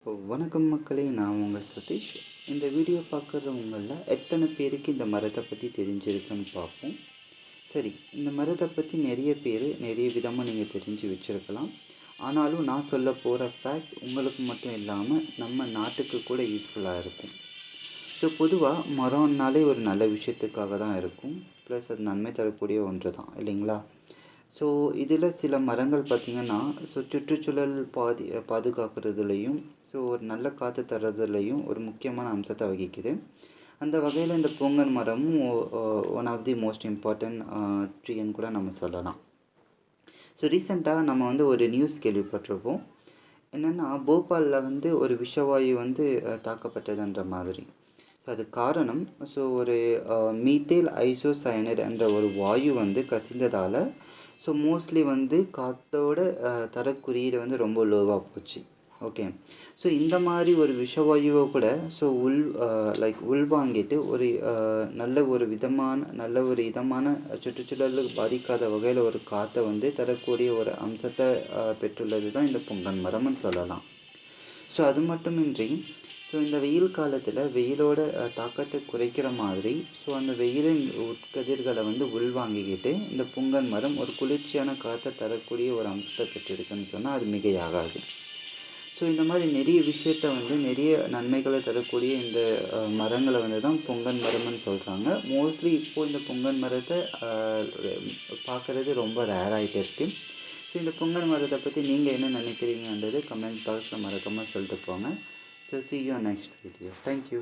இப்போ வணக்கம் மக்களே நான் உங்கள் சதீஷ். இந்த வீடியோ பார்க்குறவங்களில் எத்தனை பேருக்கு இந்த மரத்தை பற்றி தெரிஞ்சிருக்குன்னு பார்ப்போம். சரி இந்த மரத்தை பற்றி நிறைய பேர் நிறைய விதமாக நீங்கள் தெரிஞ்சு வச்சுருக்கலாம். ஆனாலும் நான் சொல்ல போகிற ஃபேக்ட் உங்களுக்கு மட்டும் இல்லாமல் நம்ம நாட்டுக்கு கூட யூஸ்ஃபுல்லாக இருக்கும். ஸோ பொதுவாக மரம்னாலே ஒரு நல்ல விஷயத்துக்காக தான் இருக்கும். ப்ளஸ் அது நன்மை தரக்கூடிய ஒன்று தான் இல்லைங்களா? ஸோ இதில் சில மரங்கள் பார்த்திங்கன்னா ஸோ சுற்றுச்சூழல் பாதி பாதுகாக்கிறதுலையும் ஸோ ஒரு நல்ல காற்று தர்றதுலையும் ஒரு முக்கியமான அம்சத்தை வகிக்குது. அந்த வகையில் இந்த பொங்கல் மரமும் one of the most important ட்ரீன்னு கூட நம்ம சொல்லலாம். ஸோ ரீசெண்டாக நம்ம வந்து ஒரு நியூஸ் கேள்விப்பட்டிருப்போம். என்னென்னா போபாலில் வந்து ஒரு விஷவாயு வந்து தாக்கப்பட்டதுன்ற மாதிரி. ஸோ அது காரணம் ஸோ ஒரு மீத்தேல் ஐசோசயனட் என்ற ஒரு வாயு வந்து கசிந்ததால் ஸோ மோஸ்ட்லி வந்து காற்றோட தரக்குறியீடு வந்து ரொம்ப லோவாக போச்சு. ஓகே ஸோ இந்த மாதிரி ஒரு விஷவாயுவை கூட ஸோ உள் uh, லைக் உள்வாங்கிட்டு ஒரு uh, நல்ல ஒரு விதமான நல்ல ஒரு இதமான சுற்றுச்சூழலுக்கு பாதிக்காத வகையில் ஒரு காற்றை வந்து தரக்கூடிய ஒரு அம்சத்தை uh, பெற்றுள்ளது தான் இந்த பொங்கல் மரம்னு சொல்லலாம். ஸோ அது மட்டுமின்றி ஸோ இந்த வெயில் காலத்தில் வெயிலோட தாக்கத்தை குறைக்கிற மாதிரி ஸோ அந்த வெயிலின் உட்கதிர்களை வந்து உள்வாங்கிக்கிட்டு இந்த புங்கன் மரம் ஒரு குளிர்ச்சியான காற்றை தரக்கூடிய ஒரு அம்சத்தை பெற்றிருக்குன்னு சொன்னால் அது மிகையாகாது. ஸோ இந்த மாதிரி நிறைய விஷயத்த வந்து நிறைய நன்மைகளை தரக்கூடிய இந்த மரங்களை வந்து தான் பொங்கல் மரம்னு சொல்கிறாங்க மோஸ்ட்லி இப்போது இந்த பொங்கல் மரத்தை பார்க்குறது ரொம்ப ரேர் ஆகிட்டு இருக்குது ஸோ இந்த பொங்கல் மரத்தை பற்றி நீங்கள் என்ன நினைக்கிறீங்கன்றது கமெண்ட் பாக்ஸில் மறக்காமல் சொல்லிட்டு போங்க. So see you next video thank you